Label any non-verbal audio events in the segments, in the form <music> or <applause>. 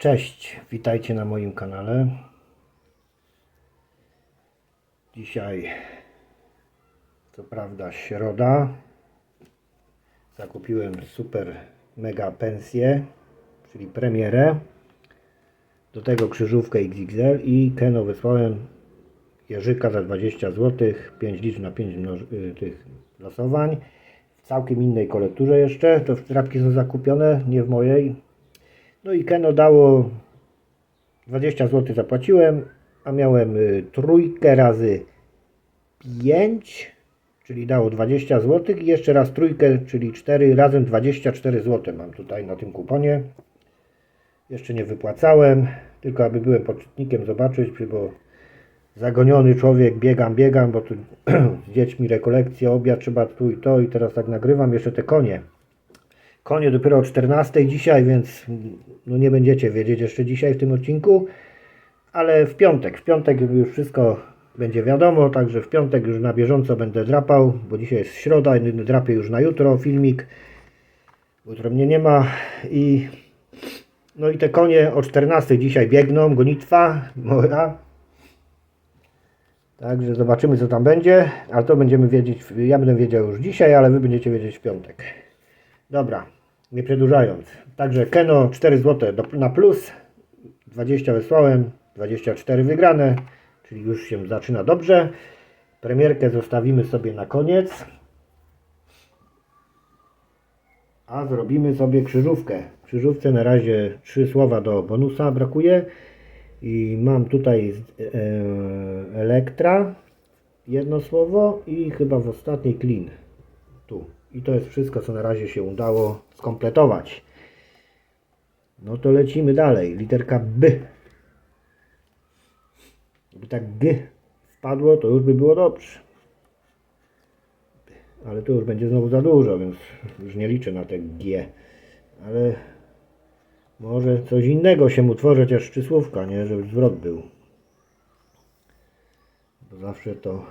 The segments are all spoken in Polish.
Cześć, witajcie na moim kanale. Dzisiaj, co prawda, środa. Zakupiłem super mega pensję, czyli premierę. Do tego krzyżówkę XXL i Keno wysłałem Jerzyka za 20 zł, 5 liczb na 5 mnoż- y, tych losowań. W całkiem innej kolekturze jeszcze. To wtrapki są zakupione, nie w mojej. No i Keno dało 20 zł zapłaciłem, a miałem y, trójkę razy 5, czyli dało 20 zł i jeszcze raz trójkę, czyli 4 razem 24 zł mam tutaj na tym kuponie. Jeszcze nie wypłacałem, tylko aby byłem poczytnikiem zobaczyć, bo zagoniony człowiek, biegam, biegam, bo tu <clears throat> z dziećmi rekolekcja, obiad trzeba tu i to i teraz tak nagrywam jeszcze te konie. Konie dopiero o 14 dzisiaj, więc no nie będziecie wiedzieć jeszcze dzisiaj w tym odcinku, ale w piątek, w piątek już wszystko będzie wiadomo, także w piątek już na bieżąco będę drapał, bo dzisiaj jest środa i drapię już na jutro filmik. Jutro mnie nie ma i no i te konie o 14 dzisiaj biegną, gonitwa moja. Także zobaczymy co tam będzie, ale to będziemy wiedzieć, ja będę wiedział już dzisiaj, ale wy będziecie wiedzieć w piątek. Dobra, nie przedłużając. Także Keno 4 zł na plus, 20 wysłałem, 24 wygrane, czyli już się zaczyna dobrze. Premierkę zostawimy sobie na koniec. A zrobimy sobie krzyżówkę. Krzyżówce na razie 3 słowa do bonusa brakuje. I mam tutaj e, Elektra, jedno słowo i chyba w ostatniej Clean. Tu. I to jest wszystko, co na razie się udało skompletować. No to lecimy dalej. Literka B. Gdyby tak G wpadło, to już by było dobrze. Ale to już będzie znowu za dużo, więc już nie liczę na te G. Ale może coś innego się utworzy, chociaż czysłówka, nie? Żeby zwrot był. Bo zawsze to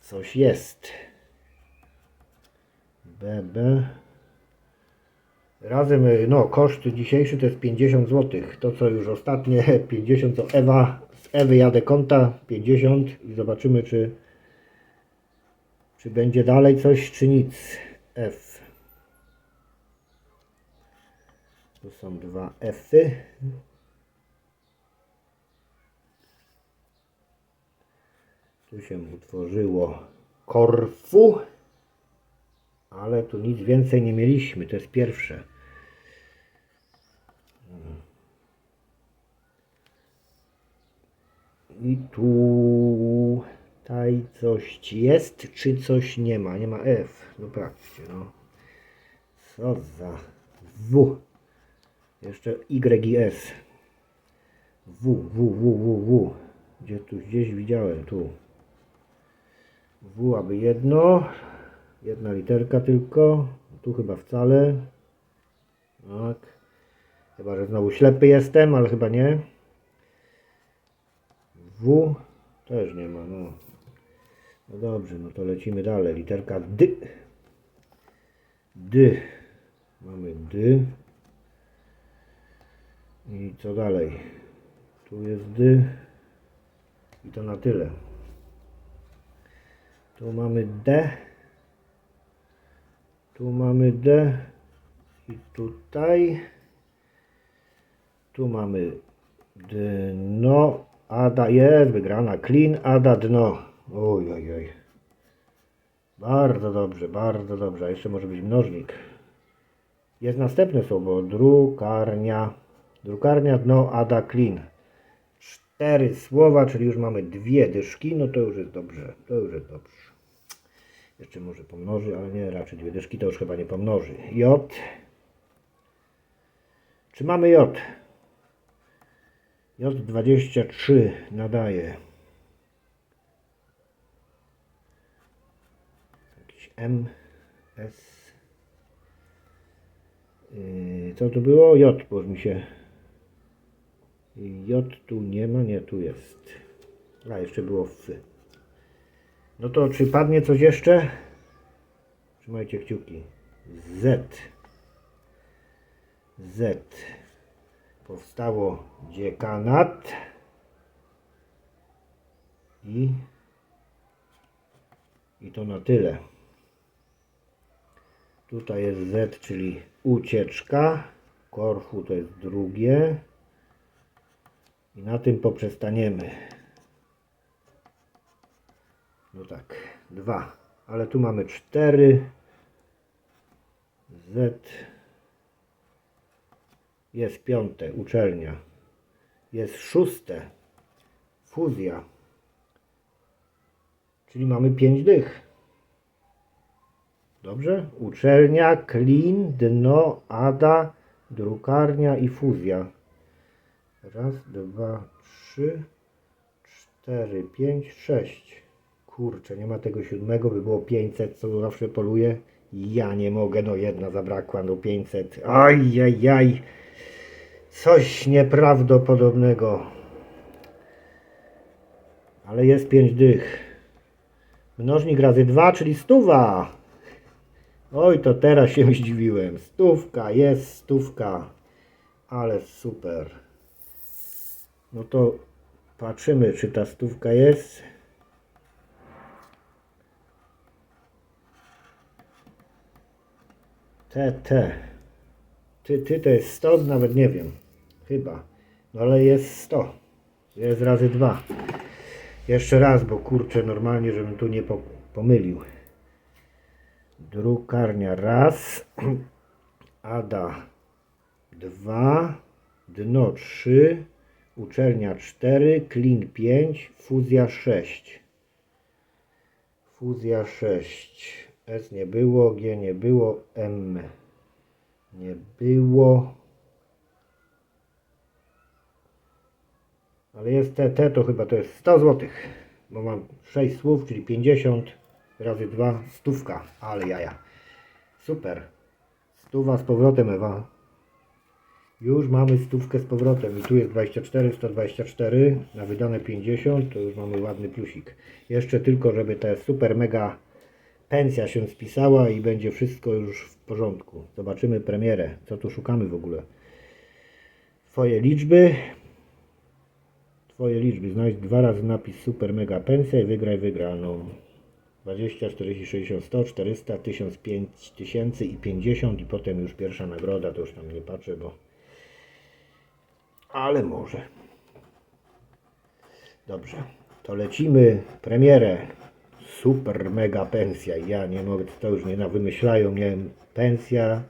coś jest. BB. Razem, y, no, koszt dzisiejszy to jest 50 zł. To co już ostatnie <laughs> 50 co Ewa, z Ewy jadę konta 50 i zobaczymy czy czy będzie dalej coś czy nic. F. Tu są dwa Fy. Tu się utworzyło Korfu. Ale tu nic więcej nie mieliśmy. To jest pierwsze. I tu tutaj coś jest, czy coś nie ma? Nie ma F. No patrzcie, no. Co za W. Jeszcze Y i S. W, W, W, W, W. Gdzie tu gdzieś widziałem, tu. W, aby jedno. Jedna literka tylko. Tu chyba wcale. Tak. Chyba, że znowu ślepy jestem, ale chyba nie. W też nie ma, no. No dobrze, no to lecimy dalej. Literka D. D. Mamy D. I co dalej? Tu jest D. I to na tyle. Tu mamy D. Tu mamy D. I tutaj. Tu mamy dno. Ada jest wygrana. Clean, Ada dno. Oj, oj, oj. Bardzo dobrze, bardzo dobrze. A jeszcze może być mnożnik. Jest następne słowo. Drukarnia. Drukarnia, dno, Ada, clean. Cztery słowa, czyli już mamy dwie dyszki. No to już jest dobrze. To już jest dobrze. Jeszcze może pomnoży, ale nie, raczej dwie dyszki to już chyba nie pomnoży. J. Czy mamy J? J23 nadaje. Jakiś M, S. Yy, co tu było? J, bo już mi się. J tu nie ma, nie, tu jest. A, jeszcze było F. No to czy padnie coś jeszcze? Trzymajcie kciuki. Z. Z. Powstało dziekanat. I, I to na tyle. Tutaj jest Z, czyli ucieczka. Korfu to jest drugie. I na tym poprzestaniemy. No tak, dwa. Ale tu mamy cztery. Z. Jest piąte, uczelnia. Jest szóste, fuzja. Czyli mamy pięć dych. Dobrze? Uczelnia, klin, dno, ada, drukarnia i fuzja. Raz, dwa, trzy, cztery, pięć, sześć. Kurczę, nie ma tego siódmego, by było 500, co zawsze poluje. Ja nie mogę, no jedna zabrakła, no 500. Aj, aj, aj. Coś nieprawdopodobnego. Ale jest 5 dych. Mnożnik razy 2, czyli stuwa. Oj, to teraz się zdziwiłem. Stówka, jest stówka. Ale super. No to patrzymy, czy ta stówka jest. Te. Ty, ty to jest 100, nawet nie wiem. Chyba. No ale jest 100. Jest razy 2. Jeszcze raz, bo kurczę, normalnie, żebym tu nie po, pomylił. Drukarnia raz. <clears throat> Ada 2. Dno 3. Uczelnia 4. Klin 5. Fuzja 6. Fuzja 6. S nie było, G nie było, M nie było. Ale jest te, te to chyba to jest 100 zł, bo mam 6 słów, czyli 50 razy 2, stówka, ale jaja. Super. Stuwa z powrotem Ewa. Już mamy stówkę z powrotem i tu jest 24, 124, na wydane 50, to już mamy ładny plusik. Jeszcze tylko, żeby ta super mega pensja się spisała i będzie wszystko już w porządku. Zobaczymy premierę, co tu szukamy w ogóle. Twoje liczby. Twoje liczby. Znajdź dwa razy napis super mega pensja i wygraj wygraną. 20, 40, 60, 100, 400, 1000, 5000 i 50 i potem już pierwsza nagroda, to już tam nie patrzę, bo... Ale może. Dobrze, to lecimy premierę. Super mega pensja. Ja nie mogę, to już nie na wymyślają. Miałem pensja,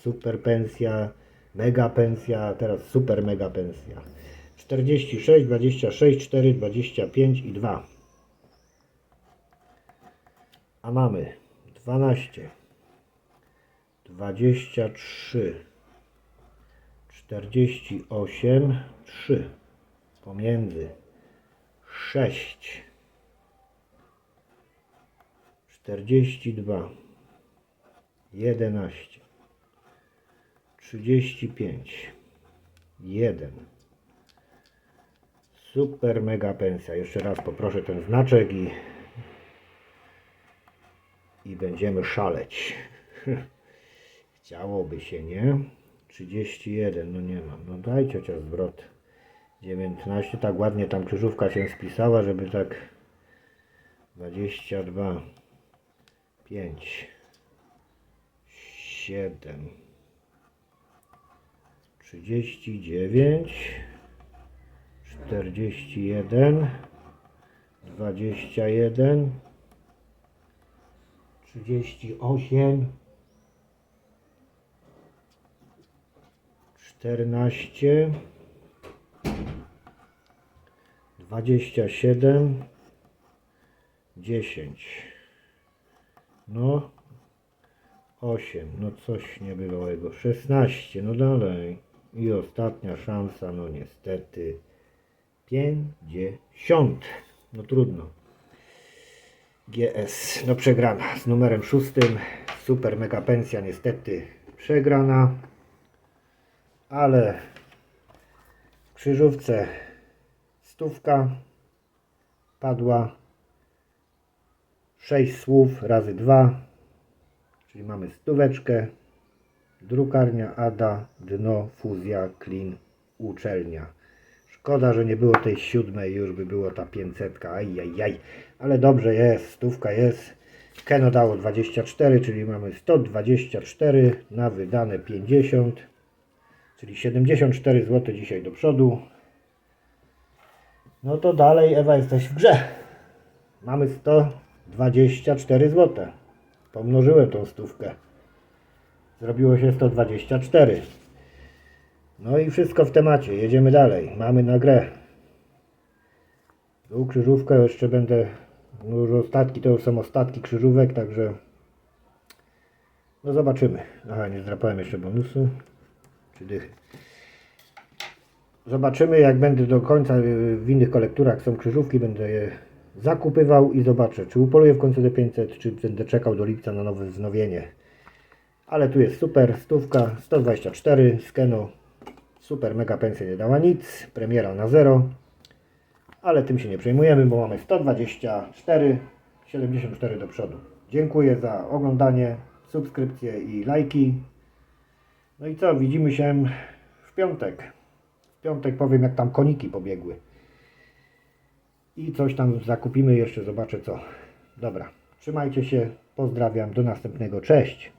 super pensja, mega pensja, teraz super mega pensja. 46, 26, 4, 25 i 2. A mamy 12, 23, 48, 3 pomiędzy 6, 42, 11, 35, 1. Super mega pensja. Jeszcze raz poproszę ten znaczek i i będziemy szaleć. <laughs> Chciałoby się, nie? 31, no nie mam. No dajcie chociaż zwrot. 19, tak ładnie tam krzyżówka się spisała, żeby tak 22 5 7 39 41 21 38 14 27 10 no 8 no coś niebywałego 16 no dalej i ostatnia szansa no niestety 50 no trudno GS, no przegrana z numerem szóstym. Super mega pensja niestety przegrana. Ale w krzyżówce stówka padła. 6 słów razy 2, czyli mamy stóweczkę. drukarnia Ada, dno, fuzja, klin, uczelnia. Szkoda, że nie było tej siódmej, już by było ta 500, ajajaj, ale dobrze jest, stówka jest. Keno dało 24, czyli mamy 124 na wydane 50, czyli 74 zł dzisiaj do przodu. No to dalej Ewa jesteś w grze. Mamy 124 zł. Pomnożyłem tą stówkę. Zrobiło się 124. No i wszystko w temacie. Jedziemy dalej. Mamy na grę. Tu krzyżówkę jeszcze będę. No już ostatki to już są ostatki krzyżówek, także. No zobaczymy. Aha, nie zdrapałem jeszcze bonusu. Czy dychy. Zobaczymy jak będę do końca w innych kolekturach są krzyżówki, będę je zakupywał i zobaczę, czy upoluję w końcu do 500, czy będę czekał do lipca na nowe wznowienie. Ale tu jest super, stówka, 124, skeno, super, mega pensja nie dała nic, premiera na zero, ale tym się nie przejmujemy, bo mamy 124, 74 do przodu. Dziękuję za oglądanie, subskrypcje i lajki. No i co, widzimy się w piątek. W piątek powiem jak tam koniki pobiegły. I coś tam zakupimy jeszcze, zobaczę co. Dobra, trzymajcie się, pozdrawiam, do następnego, cześć.